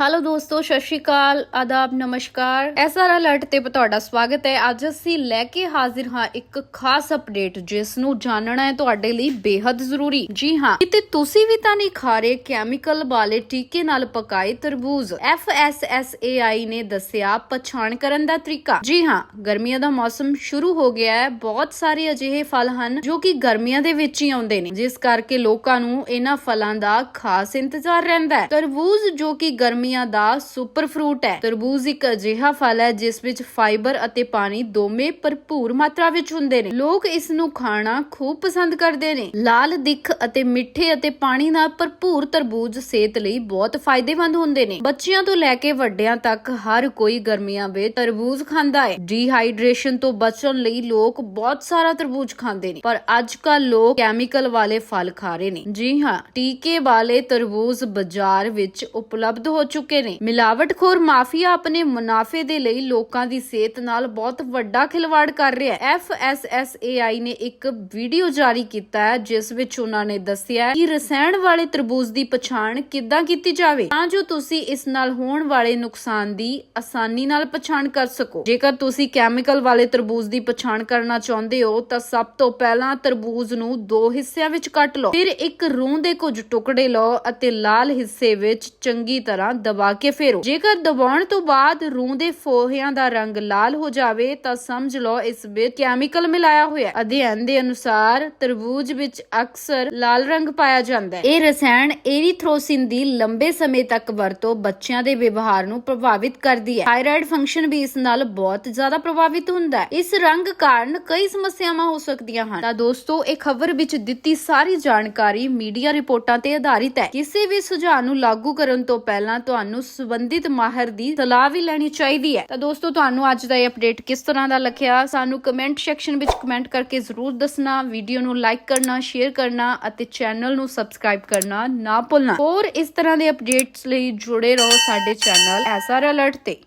Hello ਦੋਸਤੋ, ਸਤਿ ਸ਼੍ਰੀ ਅਕਾਲ, ਆਦਾਬ, ਨਮਸਕਾਰ। ਐਸਆਰ ਅਲਰਟ ਤੇ ਤੁਹਾਡਾ ਸਵਾਗਤ ਹੈ। ਅੱਜ ਅਸੀਂ ਲੈ ਕੇ ਹਾਜ਼ਰ ਹਾਂ ਇੱਕ ਖਾਸ ਅਪਡੇਟ ਜਿਸ ਨੂੰ ਜਾਣਨਾ ਹੈ ਤੁਹਾਡੇ ਲਈ ਬੇहद ਜ਼ਰੂਰੀ। ਜੀ ਹਾਂ, ਕਿਤੇ ਤੁਸੀਂ ਵੀ ਤਾਂ ਨਹੀਂ ਖਾ ਰਹੇ ਕੈਮੀਕਲ ਵਾਲੇ ਟੀਕੇ ਨਾਲ ਪਕਾਏ ਤਰਬੂਜ? FSSAI ਨੇ ਦੱਸਿਆ ਪਛਾਣ ਕਰਨ ਦਾ ਤਰੀਕਾ। ਜੀ ਹਾਂ, ਗਰਮੀਆਂ ਦਾ ਮੌਸਮ ਸ਼ੁਰੂ ਹੋ ਗਿਆ ਹੈ। ਬਹੁਤ ਸਾਰੇ ਅਜਿਹੇ ਫਲ ਹਨ ਜੋ ਕਿ ਗਰਮੀਆਂ ਦੇ ਵਿੱਚ ਹੀ ਆਉਂਦੇ ਨੇ, ਜਿਸ ਕਰਕੇ ਲੋਕਾਂ ਨੂੰ ਇਹਨਾਂ ਫਲਾਂ ਦਾ ਖਾਸ ਇੰਤਜ਼ਾਰ ਰਹਿੰਦਾ ਹੈ। ਤਰਬੂਜ ਜੋ ਕਿ ਗਰਮੀ ਗਰਮੀਆਂ ਦਾ ਸੁਪਰ ਫਰੂਟ ਹੈ। ਤਰਬੂਜ ਇੱਕ ਅਜਿਹਾ ਫਲ ਹੈ, ਜਿਸ ਵਿੱਚ ਫਾਈਬਰ ਅਤੇ ਪਾਣੀ ਦੋਵੇਂ ਭਰਪੂਰ ਮਾਤਰਾ ਵਿੱਚ ਹੁੰਦੇ ਨੇ। ਲੋਕ ਇਸ ਨੂੰ ਖਾਣਾ ਖੂਬ ਪਸੰਦ ਕਰਦੇ ਨੇ। ਲਾਲ, ਦਿੱਖ ਅਤੇ ਮਿੱਠੇ ਅਤੇ ਪਾਣੀ ਨਾਲ ਭਰਪੂਰ ਤਰਬੂਜ ਸਿਹਤ ਲਈ ਬਹੁਤ ਫਾਇਦੇਮੰਦ ਹੁੰਦੇ ਨੇ। ਬੱਚਿਆਂ ਤੋਂ ਲੈ ਕੇ ਵੱਡਿਆਂ ਤੱਕ ਹਰ ਕੋਈ ਗਰਮੀਆਂ ਵਿੱਚ ਤਰਬੂਜ ਖਾਂਦਾ ਹੈ। ਡੀਹਾਈਡਰੇਸ਼ਨ ਤੋਂ ਬਚਣ ਲਈ ਲੋਕ ਬਹੁਤ ਸਾਰਾ ਤਰਬੂਜ ਖਾਂਦੇ ਨੇ। ਪਰ ਅੱਜ ਕੱਲ ਲੋਕ ਕੈਮੀਕਲ ਵਾਲੇ ਫਲ ਖਾ ਰਹੇ ਨੇ। ਜੀ ਹਾਂ, ਟੀਕੇ ਵਾਲੇ ਤਰਬੂਜ ਬਾਜ਼ਾਰ ਵਿੱਚ ਉਪਲਬਧ ਹੋ ਚੁੱਕੇ ਚੁੱਕੇ ਨੇ। ਮਿਲਾਵਟਖੋਰ ਮਾਫੀਆ ਆਪਣੇ ਮੁਨਾਫੇ ਦੇ ਲਈ ਲੋਕਾਂ ਦੀ ਸਿਹਤ ਨਾਲ ਬਹੁਤ ਵੱਡਾ ਖਿਲਵਾੜ ਕਰ ਰਿਹਾ ਹੈ। FSSAI ਨੇ ਇੱਕ ਵੀਡੀਓ ਜਾਰੀ ਕੀਤਾ ਹੈ, ਜਿਸ ਵਿੱਚ ਉਹਨਾਂ ਨੇ ਦੱਸਿਆ ਕਿ ਰਸਾਇਣ ਵਾਲੇ ਤਰਬੂਜ ਦੀ ਪਛਾਣ ਕਿੱਦਾਂ ਕੀਤੀ ਜਾਵੇ, ਤਾਂ ਜੋ ਤੁਸੀਂ ਇਸ ਨਾਲ ਹੋਣ ਵਾਲੇ ਨੁਕਸਾਨ ਦੀ ਆਸਾਨੀ ਨਾਲ ਪਛਾਣ ਕਰ ਸਕੋ। ਜੇਕਰ ਤੁਸੀਂ ਕੈਮੀਕਲ ਵਾਲੇ ਤਰਬੂਜ ਦੀ ਪਛਾਣ ਕਰਨਾ ਚਾਹੁੰਦੇ ਹੋ, ਤਾਂ ਸਭ ਤੋਂ ਪਹਿਲਾਂ ਤਰਬੂਜ ਨੂੰ ਦੋ ਹਿੱਸਿਆਂ ਵਿੱਚ ਕੱਟ ਲਓ। ਫਿਰ ਇੱਕ ਰੂੰ ਦੇ ਕੁਝ ਟੁਕੜੇ ਲਓ ਅਤੇ ਲਾਲ ਹਿੱਸੇ ਵਿੱਚ ਚੰਗੀ ਤਰ੍ਹਾਂ ਦਬਾ ਕੇ ਫੇਰੋ। ਜੇਕਰ ਦਬਾਉਣ ਤੋਂ ਬਾਅਦ ਰੂੰ ਦੇ ਫੋਹਿਆਂ ਦਾ ਰੰਗ ਲਾਲ ਹੋ ਜਾਵੇ, ਤਾਂ ਸਮਝ ਲਓ ਇਸ ਵਿੱਚ ਕੈਮੀਕਲ ਮਿਲਾਇਆ ਹੋਇਆ ਅਧਿਐਨ ਦੇ ਅਨੁਸਾਰ ਤਰਬੂਜ ਵਿੱਚ ਅਕਸਰ ਲਾਲ ਰੰਗ ਪਾਇਆ ਜਾਂਦਾ ਹੈ। ਇਹ ਰਸਾਇਣ ਏਰੀਥਰੋਸਿਨ ਦੀ ਲੰਬੇ ਸਮੇਂ ਤੱਕ ਵਰਤੋਂ ਬੱਚਿਆਂ ਦੇ ਵਿਵਹਾਰ ਨੂੰ ਪ੍ਰਭਾਵਿਤ ਕਰਦੀ ਹੈ। ਥਾਇਰਾਇਡ ਫੰਕਸ਼ਨ ਵੀ ਇਸ ਨਾਲ ਬਹੁਤ ਜ਼ਿਆਦਾ ਪ੍ਰਭਾਵਿਤ ਹੁੰਦਾ ਹੈ। ਇਸ ਰੰਗ ਕਾਰਨ ਕਈ ਸਮੱਸਿਆਵਾਂ ਹੋ ਸਕਦੀਆਂ ਹਨ। ਤਾਂ ਦੋਸਤੋ, ਇਹ ਖਬਰ ਵਿੱਚ ਦਿੱਤੀ ਸਾਰੀ ਜਾਣਕਾਰੀ ਮੀਡੀਆ ਰਿਪੋਰਟਾਂ ਤੇ ਆਧਾਰਿਤ ਹੈ। ਕਿਸੇ ਵੀ ਸੁਝਾਅ ਨੂੰ ਲਾਗੂ ਕਰਨ ਤੋਂ ਪਹਿਲਾਂ ਤੁਹਾਨੂੰ ਸੰਬੰਧਿਤ ਮਾਹਰ ਦੀ ਸਲਾਹ ਵੀ ਲੈਣੀ ਚਾਹੀਦੀ ਹੈ। ਤਾਂ ਦੋਸਤੋ, ਤੁਹਾਨੂੰ ਅੱਜ ਦਾ ਇਹ ਅਪਡੇਟ ਕਿਸ ਤਰ੍ਹਾਂ ਦਾ ਲੱਗਿਆ? ਸਾਨੂੰ ਕਮੈਂਟ ਸੈਕਸ਼ਨ ਵਿੱਚ ਕਮੈਂਟ ਕਰਕੇ ਜ਼ਰੂਰ ਦੱਸਣਾ ਵੀਡੀਓ ਨੂੰ ਲਾਈਕ ਕਰਨਾ ਸ਼ੇਅਰ ਕਰਨਾ ਅਤੇ ਚੈਨਲ ਨੂੰ ਸਬਸਕ੍ਰਾਈਬ ਕਰਨਾ ਨਾ ਭੁੱਲਣਾ। ਹੋਰ ਇਸ ਤਰ੍ਹਾਂ ਦੇ ਅਪਡੇਟਸ ਲਈ ਜੁੜੇ ਰਹੋ ਸਾਡੇ ਚੈਨਲ ਐਸਆਰ ਅਲਰਟ ਤੇ।